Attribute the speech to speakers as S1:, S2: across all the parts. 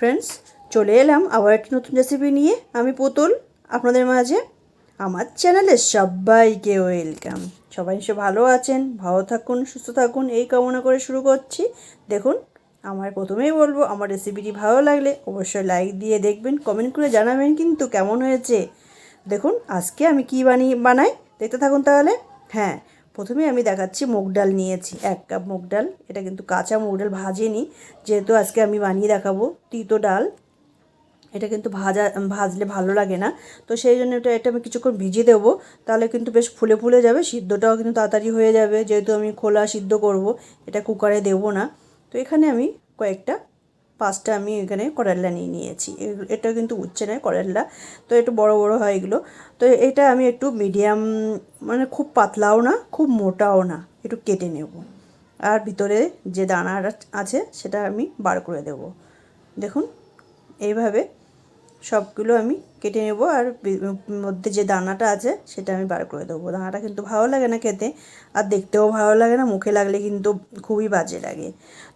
S1: Friends চলে এলাম আবার একটি নতুন রেসিপি নিয়ে। আমি পুতুল, আপনাদের মাঝে। আমার চ্যানেলে সবাইকে ওয়েলকাম সবাই সে ভালো আছেন, ভালো থাকুন, সুস্থ থাকুন, এই কামনা করে শুরু করছি। দেখুন আমার প্রথমেই বলব, আমার রেসিপিটি ভালো লাগলে অবশ্যই লাইক দিয়ে দেখবেন কমেন্ট করে জানাবেন কিন্তু কেমন হয়েছে। দেখুন, আজকে আমি কি বানিয়ে বানাই, দেখতে থাকুন তাহলে। হ্যাঁ প্রথমে আমি দেখাচ্ছি মুগ ডাল নিয়েছি, এক কাপ মুগ ডাল। এটা কিন্তু কাঁচা মুগ ডাল, ভাজিনি। যেহেতু আজকে আমি বানিয়ে দেখাবো তিতো ডাল, এটা কিন্তু ভাজা, ভাজলে ভালো লাগে না। তো সেই জন্য এটা এটা আমি কিছুক্ষণ ভিজিয়ে দেবো, তাহলে কিন্তু বেশ ফুলে ফুলে যাবে, সিদ্ধটাও কিন্তু তাড়াতাড়ি হয়ে যাবে। যেহেতু আমি খোলা সিদ্ধ করব, এটা কুকারে দেবো না। তো এখানে আমি কয়েকটা পাঁচটা আমি এখানে করল্লা নিয়ে নিয়েছি। এটা কিন্তু উচ্ছে নয় করল্লা তো একটু বড় বড় হয় এগুলো। তো এটা আমি একটু মিডিয়াম মানে খুব পাতলাও না, খুব মোটাও না, একটু কেটে নেব। আর ভিতরে যে দানাটা আছে, সেটা আমি বার করে দেব। দেখুন, এইভাবে সবগুলো আমি কেটে নেব আর মধ্যে যে দানাটা আছে সেটা আমি বার করে দেবো। দানাটা কিন্তু ভালো লাগে না খেতে আর দেখতেও ভালো লাগে না, মুখে লাগলে কিন্তু খুবই বাজে লাগে।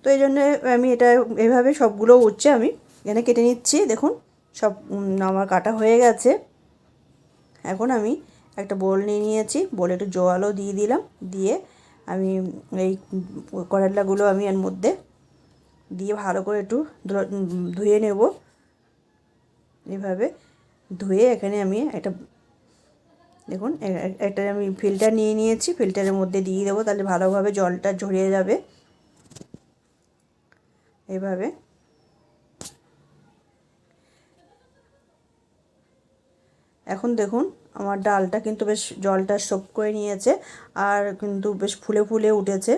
S1: তো এই জন্য আমি এটা এভাবে সবগুলো উচ্ছে আমি এখানে কেটে নিচ্ছি। দেখুন, সব আমার কাটা হয়ে গেছে। এখন আমি একটা বোল নিয়ে নিয়েছি। বোলে একটু জোয়ালও দিয়ে দিলাম। দিয়ে আমি এই করলাগুলো আমি এর মধ্যে দিয়ে ভালো করে একটু ধুয়ে নেব। এভাবে ধুয়ে এখানে আমি একটা, দেখুন একটা আমি ফিল্টার নিয়ে নিয়েছি, ফিল্টারের মধ্যে দিয়ে দেবো, তাহলে ভালোভাবে জলটা ঝরিয়ে যাবে। এভাবে। এখন দেখুন, আমার ডালটা কিন্তু বেশ জলটা সোপ করে নিয়েছে, আর কিন্তু বেশ ফুলে ফুলে উঠেছে।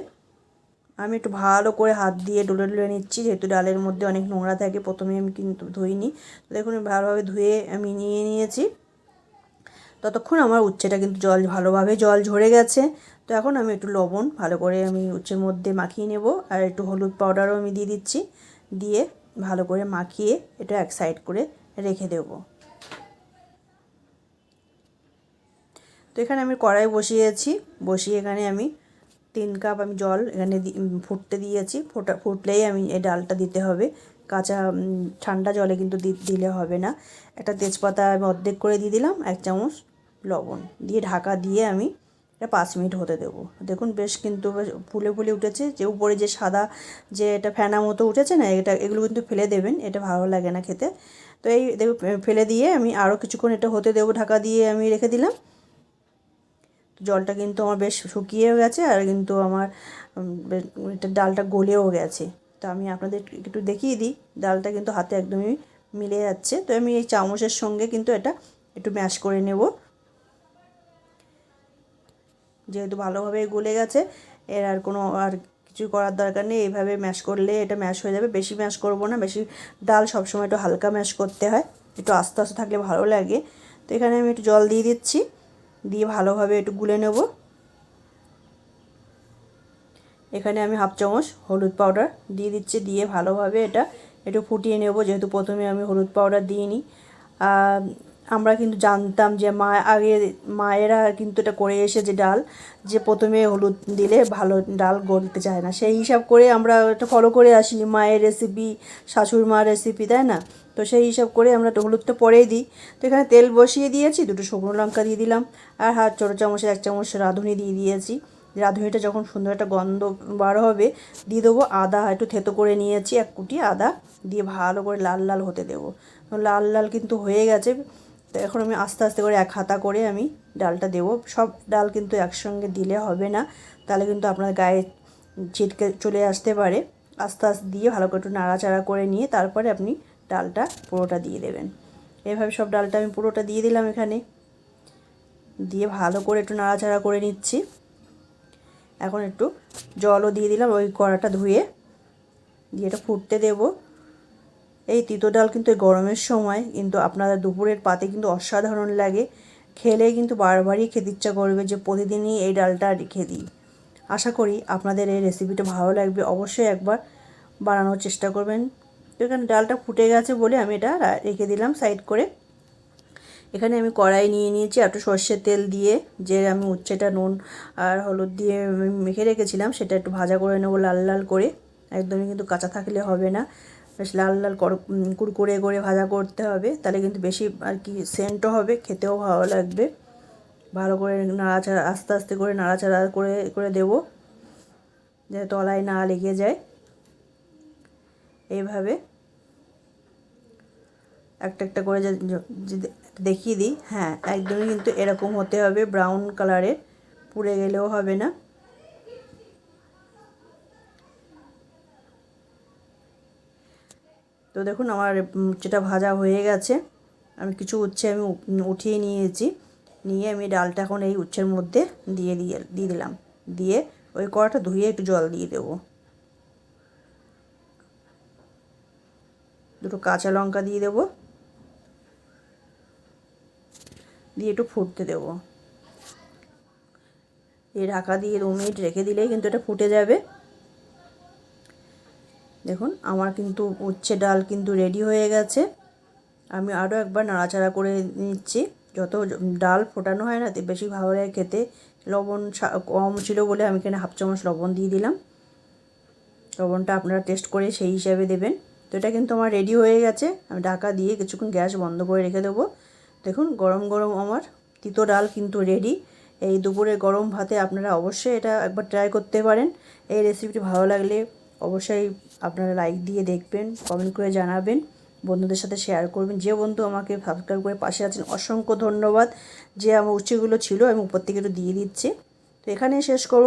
S1: আমি একটু ভালো করে হাত দিয়ে ডলে ডলে নিচ্ছি, যেহেতু ডালের মধ্যে অনেক নোংরা থাকে, প্রথমে আমি কিন্তু ধুইনি। তো দেখুন ভালোভাবে ধুয়ে আমি নিয়ে নিয়েছি। ততক্ষণ আমার উচ্ছেটা কিন্তু জল, ভালোভাবে জল ঝরে গেছে। তো এখন আমি একটু লবণ ভালো করে আমি উচ্ছের মধ্যে মাখিয়ে নেব, আর একটু হলুদ পাউডারও আমি দিয়ে দিচ্ছি। দিয়ে ভালো করে মাখিয়ে এটা এক সাইড করে রেখে দেবো। তো এখানে আমি কড়াই বসিয়েছি। বসিয়ে এখানে আমি তিন কাপ আমি জল এখানে ফুটতে দিয়েছি। ফোটা, ফুটলেই আমি এই ডালটা দিতে হবে। কাঁচা ঠান্ডা জলে কিন্তু দিলে হবে না। একটা তেজপাতা আমি অর্ধেক করে দিয়ে দিলাম, এক চামচ লবণ। দিয়ে ঢাকা দিয়ে আমি এটা পাঁচ মিনিট হতে দেবো। দেখুন বেশ কিন্তু ফুলে ফুলে উঠেছে। যে উপরে যে সাদা যে এটা ফেনা মতো উঠেছে না, এটা, এগুলো কিন্তু ফেলে দেবেন, এটা ভালো লাগে না খেতে। তো এই দেখো ফেলে দিয়ে আমি আরও কিছুক্ষণ এটা হতে দেবো। ঢাকা দিয়ে আমি রেখে দিলাম। জলটা কিন্তু আমার বেশ শুকিয়েও গেছে আর কিন্তু আমার ডালটা গলেও গেছে। তো আমি আপনাদের একটু দেখিয়ে দিই, ডালটা কিন্তু হাতে একদমই মিলে যাচ্ছে। তো আমি এই চামচের সঙ্গে কিন্তু এটা একটু ম্যাশ করে নেব। যেহেতু ভালোভাবে গলে গেছে, এর আর কোনো আর কিছু করার দরকার নেই। এইভাবে ম্যাশ করলে এটা ম্যাশ হয়ে যাবে। বেশি ম্যাশ করব না, বেশি ডাল সবসময় একটু হালকা ম্যাশ করতে হয়। একটু আস্তে আস্তে থাকলে ভালো লাগে। তো এখানে আমি একটু জল দিয়ে দিচ্ছি। দিয়ে ভালোভাবে একটু গুলে নেব। এখানে আমি হাফ চামচ হলুদ পাউডার দিয়ে দিচ্ছি, দিয়ে ভালোভাবে এটা একটু ফুটিয়ে নেব, যেহেতু প্রথমে আমি হলুদ পাউডার দিইনি। আমরা কিন্তু জানতাম যে মা, আগে মায়েরা কিন্তু এটা করে এসেছে ডাল, যে প্রথমে হলুদ দিলে ভালো ডাল গলতে চায় না। সেই হিসাব করে আমরা এটা ফলো করে আসি মায়ের রেসিপি শাশুড় মার রেসিপি তাই না? তো সেই হিসাব করে আমরা একটু হলুদটা পরেই দিই। তো এখানে তেল বসিয়ে দিয়েছি, দুটো শুকনো লঙ্কা দিয়ে দিলাম, আর হাত ছোটো চামচের এক চামচ রাঁধুনি দিয়ে দিয়েছি। রাঁধুনিটা যখন সুন্দর একটা গন্ধ বার হবে, দিয়ে দেবো আদা, একটু থেতো করে নিয়েছি, এক কুটি আদা, দিয়ে ভালো করে লাল লাল হতে দেবো। লাল লাল কিন্তু হয়ে গেছে। তো এখন আমি আস্তে আস্তে করে এক হাতা করে আমি ডালটা দেবো। সব ডাল কিন্তু একসঙ্গে দিলে হবে না, তাহলে কিন্তু আপনার গায়ে ছিটকে চলে আসতে পারে। আস্তে আস্তে দিয়ে ভালো করে একটু নাড়াচাড়া করে নিয়ে তারপরে আপনি ডালটা পুরোটা দিয়ে দেবেন। এভাবে সব ডালটা আমি পুরোটা দিয়ে দিলাম এখানে। দিয়ে ভালো করে একটু নাড়াচাড়া করে নিচ্ছি। এখন একটু জলও দিয়ে দিলাম ওই কড়াটা ধুয়ে। দিয়ে এটা ফুটতে দেব। এই তিতো ডাল কিন্তু গরমের সময় কিন্তু আপনাদের দুপুরের পাতে কিন্তু অসাধারণ লাগে। খেলে কিন্তু বারবারই খেতে ইচ্ছা করবে যে প্রতিদিনই এই ডালটা রেখে দিই। আশা করি আপনাদের এই রেসিপিটা ভালো লাগবে। অবশ্যই একবার বানানোর চেষ্টা করবেন। এখানে ডালটা ফুটে গেছে বলে আমি এটা রেখে দিলাম সাইড করে। এখানে আমি কড়াই নিয়ে নিয়েছি একটু সর্ষের তেল দিয়ে, যে আমি উচ্ছেটা নুন আর হলুদ দিয়ে মেখে রেখেছিলাম, সেটা একটু ভাজা করে নেব লাল লাল করে। একদমই কিন্তু কাঁচা থাকলে হবে না। বেশ লাল লাল উম, করে ভাজা করতে হবে। তাহলে কিন্তু বেশি আর কি সেন্টও হবে খেতেও ভালো লাগবে। ভালো করে নাড়াচাড়া আস্তে আস্তে করে নাড়াচাড়া করে করে দেবো যাতে তলায় না লেগে যায়। এইভাবে একটা একটা করে দেখিয়ে দিই। হ্যাঁ একদমই কিন্তু এরকম হতে হবে। ব্রাউন কালারের পুড়ে গেলেও হবে না। তো দেখুন আমার যেটা ভাজা হয়ে গেছে, আমি কিছু উচ্ছে আমি উঠিয়ে নিয়েছি। নিয়ে আমি ডালটা এখন এই উচ্ছের মধ্যে দিয়ে দিয়ে দিয়ে দিলাম। দিয়ে ওই কড়াটা ধুয়ে একটু জল দিয়ে দেবো। দুটো কাঁচা লঙ্কা দিয়ে দেবো। দিয়ে একটু ফুটতে দেবো। এই ঢাকা দিয়ে দু মিনিট রেখে দিলেই কিন্তু এটা ফুটে যাবে। দেখুন, আমার কিন্তু উচ্ছে ডাল কিন্তু রেডি হয়ে গেছে। আমি আরও একবার নাড়াচাড়া করে নিচ্ছি। যত ডাল ফোটানো হয় না বেশি ভালো লাগে খেতে। লবণ কম ছিল বলে আমি এখানে হাফ চামচ লবণ দিয়ে দিলাম। লবণটা আপনারা টেস্ট করে সেই হিসাবে দেবেন। তো এটা কিন্তু আমার রেডি হয়ে গেছে। আমি ঢাকা দিয়ে কিছুক্ষণ গ্যাস বন্ধ করে রেখে দেবো। দেখুন, গরম গরম আমার তিতো ডাল কিন্তু রেডি এই দুপুরে গরম ভাতে আপনারা অবশ্যই এটা একবার ট্রাই করতে পারেন। এই রেসিপিটি ভালো লাগলে অবশ্যই আপনারা লাইক দিয়ে দেখবেন কমেন্ট করে জানাবেন, বন্ধুদের সাথে শেয়ার করবেন। যে বন্ধু আমাকে সাবস্ক্রাইব করে পাশে আছেন, অসংখ্য ধন্যবাদ। যে আমার উচ্চগুলো ছিল, আমি উপর থেকে একটু দিয়ে দিচ্ছি। তো এখানেই শেষ করব।